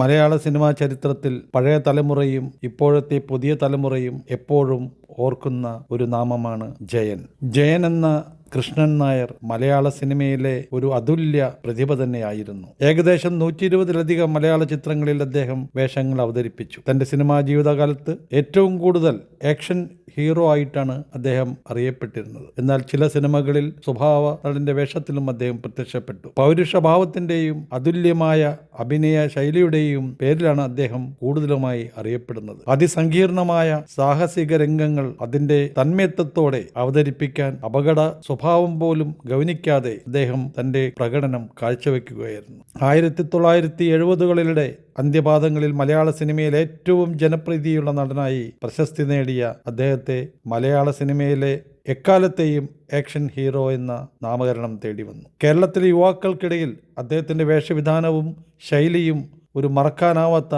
മലയാള cinema ചരിത്രത്തിൽ പഴയ തലമുറയും ഇപ്പോഴത്തെ പുതിയ തലമുറയും എപ്പോഴും ഓർക്കുന്ന ഒരു നാമമാണ് ജയൻ. ജയൻ എന്ന കൃഷ്ണൻ നായർ മലയാള സിനിമയിലെ ഒരു അതുല്യ പ്രതിഭ തന്നെയായിരുന്നു. ഏകദേശം നൂറ്റി ഇരുപതിലധികം മലയാള ചിത്രങ്ങളിൽ അദ്ദേഹം വേഷങ്ങൾ അവതരിപ്പിച്ചു. തന്റെ സിനിമാ ജീവിതകാലത്ത് ഏറ്റവും കൂടുതൽ ആക്ഷൻ ഹീറോ ആയിട്ടാണ് അദ്ദേഹം അറിയപ്പെട്ടിരുന്നത്. എന്നാൽ ചില സിനിമകളിൽ സ്വഭാവ നടന്റെ വേഷത്തിലും അദ്ദേഹം പ്രത്യക്ഷപ്പെട്ടു. പൗരുഷഭാവത്തിന്റെയും അതുല്യമായ അഭിനയ ശൈലിയുടെയും പേരിലാണ് അദ്ദേഹം കൂടുതലുമായി അറിയപ്പെടുന്നത്. അതിസങ്കീർണമായ സാഹസിക രംഗങ്ങൾ അതിന്റെ തന്മയത്വത്തോടെ അവതരിപ്പിക്കാൻ അപകട സ്വഭാവം പോലും ഗൗനിക്കാതെ അദ്ദേഹം തന്റെ പ്രകടനം കാഴ്ചവെക്കുകയായിരുന്നു. ആയിരത്തി തൊള്ളായിരത്തി എഴുപതുകളിലെ അന്ത്യപാദങ്ങളിൽ മലയാള സിനിമയിൽ ഏറ്റവും ജനപ്രീതിയുള്ള നടനായി പ്രശസ്തി നേടിയ അദ്ദേഹത്തെ മലയാള സിനിമയിലെ എക്കാലത്തെയും ആക്ഷൻ ഹീറോ എന്ന നാമകരണം തേടി വന്നു. കേരളത്തിലെ യുവാക്കൾക്കിടയിൽ അദ്ദേഹത്തിന്റെ വേഷവിധാനവും ശൈലിയും ഒരു മറക്കാനാവാത്ത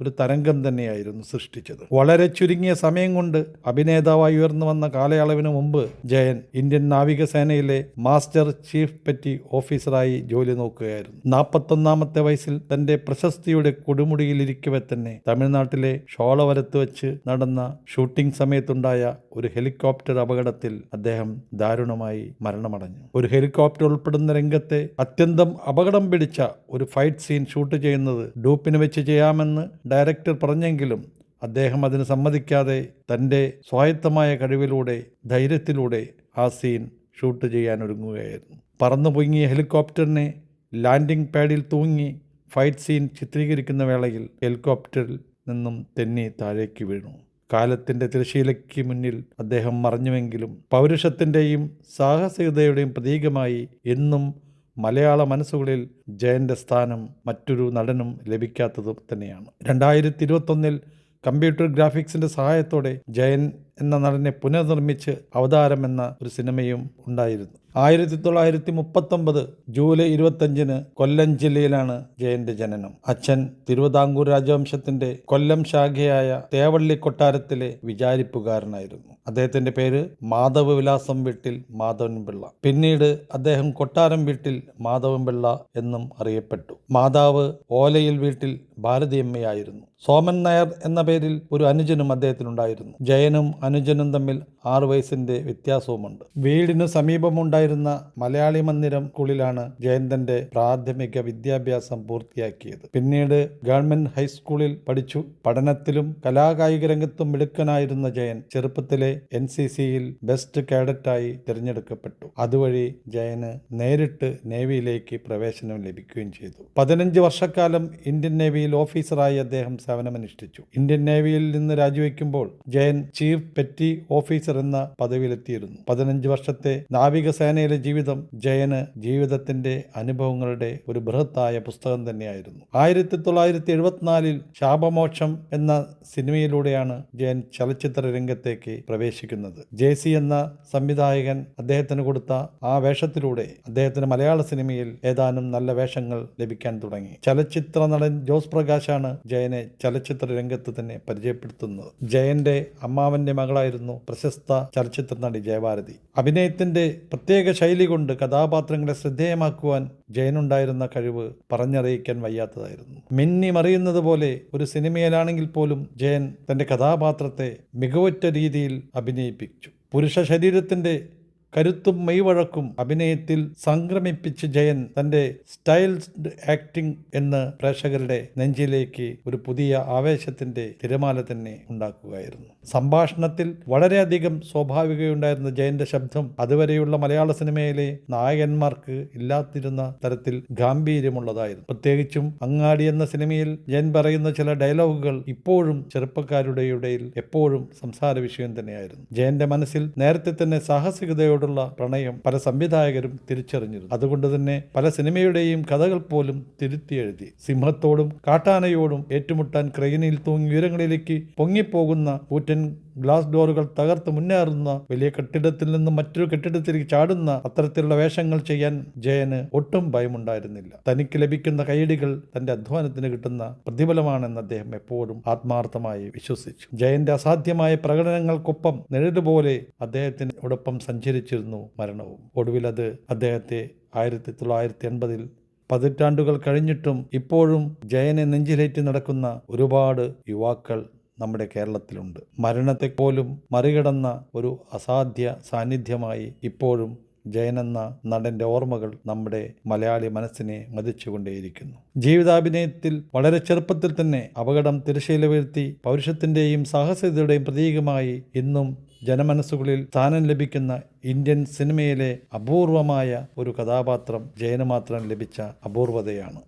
ഒരു തരംഗം തന്നെയായിരുന്നു സൃഷ്ടിച്ചത്. വളരെ ചുരുങ്ങിയ സമയം കൊണ്ട് അഭിനേതാവായി ഉയർന്നു വന്ന കാലയളവിന് മുമ്പ് ജയൻ ഇന്ത്യൻ നാവികസേനയിലെ മാസ്റ്റർ ചീഫ് പെറ്റി ഓഫീസറായി ജോലി നോക്കുകയായിരുന്നു. നാൽപ്പത്തൊന്നാമത്തെ വയസ്സിൽ തന്റെ പ്രശസ്തിയുടെ കൊടുമുടിയിലിരിക്കവെ തന്നെ തമിഴ്നാട്ടിലെ ഷോളവരത്ത് വെച്ച് നടന്ന ഷൂട്ടിംഗ് സമയത്തുണ്ടായ ഒരു ഹെലികോപ്റ്റർ അപകടത്തിൽ അദ്ദേഹം ദാരുണമായി മരണമടഞ്ഞു. ഒരു ഹെലികോപ്റ്റർ ഉൾപ്പെടുന്ന രംഗത്തെ അത്യന്തം അപകടം പിടിച്ച ഒരു ഫൈറ്റ് സീൻ ഷൂട്ട് ചെയ്യുന്നത് ഡൂപ്പിന് വെച്ച് ചെയ്യാമെന്ന് ഡയറക്ടർ പറഞ്ഞെങ്കിലും അദ്ദേഹം അതിന് സമ്മതിക്കാതെ തന്റെ സ്വായത്തമായ കഴിവിലൂടെ ധൈര്യത്തിലൂടെ ആ സീൻ ഷൂട്ട് ചെയ്യാൻ ഒരുങ്ങുകയായിരുന്നു പറന്നു പൊങ്ങിയ ഹെലികോപ്റ്ററിനെ ലാൻഡിംഗ് പാഡിൽ തൂങ്ങി ഫൈറ്റ് സീൻ ചിത്രീകരിക്കുന്ന വേളയിൽ ഹെലികോപ്റ്ററിൽ നിന്നും തെന്നി താഴേക്ക് വീണു. കാലത്തിന്റെ തിരശീലയ്ക്ക് മുന്നിൽ അദ്ദേഹം മറഞ്ഞുവെങ്കിലും പൗരുഷത്തിന്റെയും സാഹസികതയുടെയും പ്രതീകമായി എന്നും മലയാള മനസ്സുകളിൽ ജയന്റെ സ്ഥാനം മറ്റൊരു നടനും ലഭിക്കാത്തത് തന്നെയാണ്. രണ്ടായിരത്തി ഇരുപത്തൊന്നിൽ കമ്പ്യൂട്ടർ ഗ്രാഫിക്സിന്റെ സഹായത്തോടെ ജയൻ എന്ന നടനെ പുനർനിർമ്മിച്ച് അവതാരം എന്ന ഒരു സിനിമയും ഉണ്ടായിരുന്നു. ആയിരത്തി തൊള്ളായിരത്തി മുപ്പത്തൊമ്പത് ജൂലൈ ഇരുപത്തഞ്ചിന് കൊല്ലം ജില്ലയിലാണ് ജയന്റെ ജനനം. അച്ഛൻ തിരുവിതാംകൂർ രാജവംശത്തിന്റെ കൊല്ലം ശാഖയായ തേവള്ളി കൊട്ടാരത്തിലെ വിചാരിപ്പുകാരനായിരുന്നു. അദ്ദേഹത്തിന്റെ പേര് മാധവ് വിലാസം വീട്ടിൽ മാധവൻ പിള്ള പിന്നീട് അദ്ദേഹം കൊട്ടാരം വീട്ടിൽ മാധവൻ പിള്ള എന്നും അറിയപ്പെട്ടു. മാതാവ് ഓലയിൽ വീട്ടിൽ ഭാരതിയമ്മയായിരുന്നു. സോമൻ നായർ എന്ന പേരിൽ ഒരു അനുജനും അദ്ദേഹത്തിനുണ്ടായിരുന്നു. ജയനും അനുജനും തമ്മിൽ ആറു വയസ്സിന്റെ വ്യത്യാസവുമുണ്ട്. വീടിനു സമീപമുണ്ടായിരുന്ന മലയാളി മന്ദിരം സ്കൂളിലാണ് ജയന്തന്റെ പ്രാഥമിക വിദ്യാഭ്യാസം പൂർത്തിയാക്കിയത്. പിന്നീട് ഗവൺമെന്റ് ഹൈസ്കൂളിൽ പഠിച്ചു. പഠനത്തിലും കലാകായിക രംഗത്തും മിടുക്കനായിരുന്ന ജയൻ ചെറുപ്പത്തിലെ എൻ സി സിയിൽ ബെസ്റ്റ് കാഡറ്റായി തിരഞ്ഞെടുക്കപ്പെട്ടു. അതുവഴി ജയന് നേരിട്ട് നേവിയിലേക്ക് പ്രവേശനം ലഭിക്കുകയും ചെയ്തു. പതിനഞ്ച് വർഷക്കാലം ഇന്ത്യൻ നേവിയിൽ ഓഫീസറായി അദ്ദേഹം സേവനമനുഷ്ഠിച്ചു. ഇന്ത്യൻ നേവിയിൽ നിന്ന് രാജിവെക്കുമ്പോൾ ജയൻ ചീഫ് പെറ്റി ഓഫീസർ എന്ന പദവിയിലെത്തിയിരുന്നു. പതിനഞ്ച് വർഷത്തെ നാവികസേനയിലെ ജീവിതം ജയന് ജീവിതത്തിന്റെ അനുഭവങ്ങളുടെ ഒരു ബൃഹത്തായ പുസ്തകം തന്നെയായിരുന്നു. ആയിരത്തി തൊള്ളായിരത്തി എഴുപത്തിനാലിൽ ശാപമോക്ഷം എന്ന സിനിമയിലൂടെയാണ് ജയൻ ചലച്ചിത്ര രംഗത്തേക്ക് പ്രവേശിക്കുന്നത്. ജെ സി എന്ന സംവിധായകൻ അദ്ദേഹത്തിന് കൊടുത്ത ആ വേഷത്തിലൂടെ അദ്ദേഹത്തിന് മലയാള സിനിമയിൽ ഏതാനും നല്ല വേഷങ്ങൾ ലഭിക്കാൻ തുടങ്ങി. ചലച്ചിത്ര നടൻ ജോസ് പ്രകാശാണ് ജയനെ ചലച്ചിത്ര രംഗത്ത് തന്നെ പരിചയപ്പെടുത്തുന്നത്. ജയന്റെ അമ്മാവന്റെ മകളായിരുന്നു പ്രശസ്ത ചലച്ചിത്ര നടി ജയഭാരതി. അഭിനയത്തിന്റെ പ്രത്യേക ശൈലി കൊണ്ട് കഥാപാത്രങ്ങളെ ശ്രദ്ധേയമാക്കുവാൻ ജയനുണ്ടായിരുന്ന കഴിവ് പറഞ്ഞറിയിക്കാൻ വയ്യാത്തതായിരുന്നു. മിന്നി മറിയുന്നത് പോലെ ഒരു സിനിമയിലാണെങ്കിൽ പോലും ജയൻ തന്റെ കഥാപാത്രത്തെ മികവുറ്റ രീതിയിൽ അഭിനയിപ്പിച്ചു. പുരുഷ ശരീരത്തിന്റെ കരുത്തും മെയ്വഴക്കും അഭിനയത്തിൽ സംക്രമിപ്പിച്ച് ജയൻ തന്റെ സ്റ്റൈൽഡ് ആക്ടിംഗ് എന്ന് പ്രേക്ഷകരുടെ നെഞ്ചിലേക്ക് ഒരു പുതിയ ആവേശത്തിന്റെ തിരമാല തന്നെ ഉണ്ടാക്കുകയായിരുന്നു. സംഭാഷണത്തിൽ വളരെയധികം സ്വാഭാവികയുണ്ടായിരുന്ന ജയന്റെ ശബ്ദം അതുവരെയുള്ള മലയാള സിനിമയിലെ നായകന്മാർക്ക് ഇല്ലാതിരുന്ന തരത്തിൽ ഗാംഭീര്യമുള്ളതായിരുന്നു. പ്രത്യേകിച്ചും അങ്ങാടി എന്ന സിനിമയിൽ ജയൻ പറയുന്ന ചില ഡയലോഗുകൾ ഇപ്പോഴും ചെറുപ്പക്കാരുടെ ഇടയിൽ എപ്പോഴും സംസാര വിഷയം തന്നെയായിരുന്നു. ജയന്റെ മനസ്സിൽ നേരത്തെ തന്നെ സാഹസികതയോടുള്ള പ്രണയം പല സംവിധായകരും തിരിച്ചറിഞ്ഞിരുന്നു. അതുകൊണ്ട് തന്നെ പല സിനിമയുടെയും കഥകൾ പോലും തിരുത്തി എഴുതി. സിംഹത്തോടും കാട്ടാനയോടും ഏറ്റുമുട്ടാൻ ക്രെയിനിൽ തൂങ്ങി ഉയരങ്ങളിലേക്ക് പൊങ്ങിപ്പോകുന്ന കൂറ്റൻ ഗ്ലാസ് ഡോറുകൾ തകർത്ത് മുന്നേറുന്ന വലിയ കെട്ടിടത്തിൽ നിന്നും മറ്റൊരു കെട്ടിടത്തിലേക്ക് ചാടുന്ന അത്തരത്തിലുള്ള വേഷങ്ങൾ ചെയ്യാൻ ജയന് ഒട്ടും ഭയമുണ്ടായിരുന്നില്ല. തനിക്ക് ലഭിക്കുന്ന കൈയടികൾ തന്റെ അധ്വാനത്തിന് കിട്ടുന്ന പ്രതിഫലമാണെന്ന് അദ്ദേഹം എപ്പോഴും ആത്മാർത്ഥമായി വിശ്വസിച്ചു. ജയന്റെ അസാധ്യമായ പ്രകടനങ്ങൾക്കൊപ്പം നിഴലുപോലെ അദ്ദേഹത്തിനോടൊപ്പം സഞ്ചരിച്ചിരുന്നു മരണവും. ഒടുവിൽ അത് അദ്ദേഹത്തെ ആയിരത്തി തൊള്ളായിരത്തി എൺപതിൽ പതിറ്റാണ്ടുകൾ കഴിഞ്ഞിട്ടും ഇപ്പോഴും ജയനെ നെഞ്ചിലേറ്റി നടക്കുന്ന ഒരുപാട് യുവാക്കൾ നമ്മുടെ കേരളത്തിലുണ്ട്. മരണത്തെപ്പോലും മറികടന്ന ഒരു അസാധ്യ സാന്നിധ്യമായി ഇപ്പോഴും ജയനെന്ന നടന്റെ ഓർമ്മകൾ നമ്മുടെ മലയാളി മനസ്സിനെ മതിച്ചുകൊണ്ടേയിരിക്കുന്നു. ജീവിതാഭിനയത്തിൽ വളരെ ചെറുപ്പത്തിൽ തന്നെ അപകടം തിരശ്ശീല വീഴ്ത്തി പൗരുഷത്തിന്റെയും സാഹസികതയുടെയും പ്രതീകമായി ഇന്നും ജനമനസ്സുകളിൽ സ്ഥാനം ലഭിക്കുന്ന ഇന്ത്യൻ സിനിമയിലെ അപൂർവമായ ഒരു കഥാപാത്രം ജയന് മാത്രം ലഭിച്ച അപൂർവതയാണ്.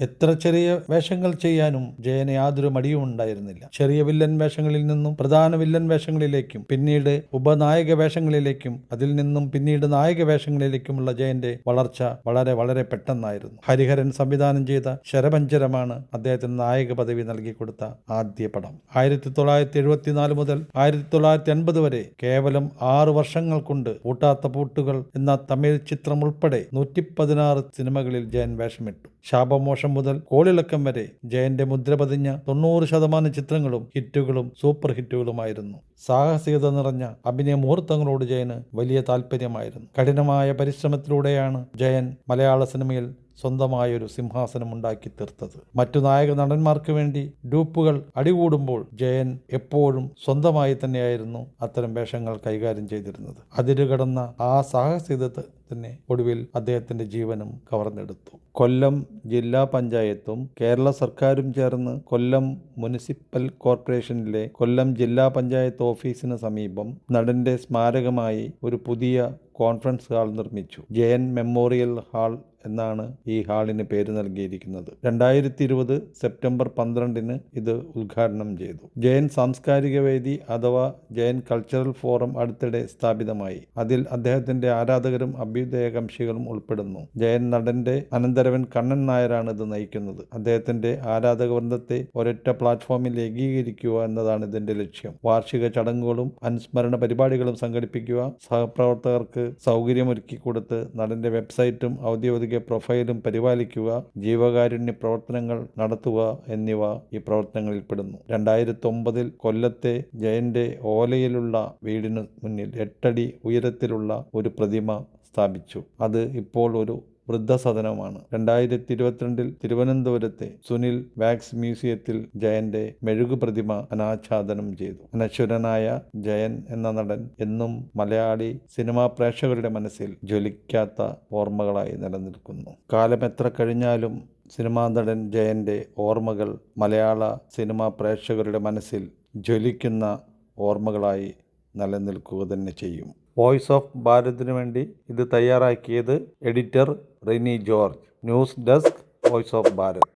എത്ര ചെറിയ വേഷങ്ങൾ ചെയ്യാനും ജയന് യാതൊരു മടിയും ഉണ്ടായിരുന്നില്ല. ചെറിയ വില്ലൻ വേഷങ്ങളിൽ നിന്നും പ്രധാന വില്ലൻ വേഷങ്ങളിലേക്കും പിന്നീട് ഉപനായക വേഷങ്ങളിലേക്കും അതിൽ നിന്നും പിന്നീട് നായക വേഷങ്ങളിലേക്കുമുള്ള ജയന്റെ വളർച്ച വളരെ വളരെ പെട്ടെന്നായിരുന്നു. ഹരിഹരൻ സംവിധാനം ചെയ്ത ശരപഞ്ചരമാണ് അദ്ദേഹത്തിന് നായക പദവി നൽകി കൊടുത്ത ആദ്യ പടം. ആയിരത്തി തൊള്ളായിരത്തി എഴുപത്തിനാല് മുതൽ ആയിരത്തി തൊള്ളായിരത്തി അൻപത് വരെ കേവലം ആറ് വർഷങ്ങൾ കൊണ്ട് പൂട്ടാത്ത പൂട്ടുകൾ എന്ന തമിഴ് ചിത്രം ഉൾപ്പെടെ നൂറ്റി പതിനാറ് സിനിമകളിൽ ജയൻ വേഷമിട്ടു. ശാപമോഷം മുതൽ കോളിളക്കം വരെ ജയന്റെ മുദ്ര പതിഞ്ഞ തൊണ്ണൂറ് ശതമാനം ചിത്രങ്ങളും ഹിറ്റുകളും സൂപ്പർ ഹിറ്റുകളുമായിരുന്നു. സാഹസികത നിറഞ്ഞ അഭിനയ മുഹൂർത്തങ്ങളോട് ജയന് വലിയ താല്പര്യമായിരുന്നു. കഠിനമായ പരിശ്രമത്തിലൂടെയാണ് ജയൻ മലയാള സിനിമയിൽ സ്വന്തമായൊരു സിംഹാസനം ഉണ്ടാക്കി തീർത്തത്. മറ്റു നായക നടന്മാർക്ക് വേണ്ടി ഡൂപ്പുകൾ അടികൂടുമ്പോൾ ജയൻ എപ്പോഴും സ്വന്തമായി തന്നെയായിരുന്നു അത്തരം വേഷങ്ങൾ കൈകാര്യം ചെയ്തിരുന്നത്. അതിരുകടന്ന ആ സാഹസികത തന്നെ ഒടുവിൽ അദ്ദേഹത്തിന്റെ ജീവനും കവർന്നെടുത്തു. കൊല്ലം ജില്ലാ പഞ്ചായത്തും കേരള സർക്കാരും ചേർന്ന് കൊല്ലം മുനിസിപ്പൽ കോർപ്പറേഷനിലെ കൊല്ലം ജില്ലാ പഞ്ചായത്ത് ഓഫീസിന് സമീപം നടന്റെ സ്മാരകമായി ഒരു പുതിയ കോൺഫറൻസ് ഹാൾ നിർമ്മിച്ചു. ജയൻ മെമ്മോറിയൽ ഹാൾ എന്നാണ് ഈ ഹാളിന് പേര് നൽകിയിരിക്കുന്നത്. രണ്ടായിരത്തി ഇരുപത് സെപ്റ്റംബർ പന്ത്രണ്ടിന് ഇത് ഉദ്ഘാടനം ചെയ്തു. ജയൻ സാംസ്കാരിക വേദി അഥവാ ജയൻ കൾച്ചറൽ ഫോറം അടുത്തിടെ സ്ഥാപിതമായി. അതിൽ അദ്ദേഹത്തിന്റെ ആരാധകരും അഭ്യുദയകാംക്ഷികളും ഉൾപ്പെടുന്നു. ജയൻ നടന്റെ അനന്തരവൻ കണ്ണൻ നായരാണ് ഇത് നയിക്കുന്നത്. അദ്ദേഹത്തിന്റെ ആരാധക വൃന്ദത്തെ ഒരൊറ്റ പ്ലാറ്റ്ഫോമിൽ ഏകീകരിക്കുക എന്നതാണ് ഇതിന്റെ ലക്ഷ്യം. വാർഷിക ചടങ്ങുകളും അനുസ്മരണ പരിപാടികളും സംഘടിപ്പിക്കുക സഹപ്രവർത്തകർക്ക് സൗകര്യമൊരുക്കി കൊടുത്ത് നടന്റെ വെബ്സൈറ്റും ഔദ്യോഗിക പ്രൊഫൈലും പരിപാലിക്കുക ജീവകാരുണ്യ പ്രവർത്തനങ്ങൾ നടത്തുക എന്നിവ ഈ പ്രവർത്തനങ്ങളിൽ പെടുന്നു രണ്ടായിരത്തി ഒമ്പതിൽ കൊല്ലത്തെ ജയന്റെ ഓലയിലുള്ള വീടിന് മുന്നിൽ എട്ടടി ഉയരത്തിലുള്ള ഒരു പ്രതിമ സ്ഥാപിച്ചു. അത് ഇപ്പോൾ ഒരു വൃദ്ധസദനമാണ് രണ്ടായിരത്തി ഇരുപത്തിരണ്ടിൽ തിരുവനന്തപുരത്തെ സുനിൽ വാക്സ് മ്യൂസിയത്തിൽ ജയന്റെ മെഴുകു പ്രതിമ അനാച്ഛാദനം ചെയ്തു. അനശ്വരനായ ജയൻ എന്ന നടൻ എന്നും മലയാളി സിനിമാ പ്രേക്ഷകരുടെ മനസ്സിൽ ജ്വലിക്കാത്ത ഓർമ്മകളായി നിലനിൽക്കുന്നു. കാലം എത്ര കഴിഞ്ഞാലും സിനിമാ നടൻ ജയന്റെ ഓർമ്മകൾ മലയാള സിനിമാ പ്രേക്ഷകരുടെ മനസ്സിൽ ജ്വലിക്കുന്ന ഓർമ്മകളായി നിലനിൽക്കുക തന്നെ ചെയ്യും. വോയിസ് ഓഫ് ഭാരതിനു വേണ്ടി ഇത് തയ്യാറാക്കിയത് editor Rini George. News desk voice of Bharat.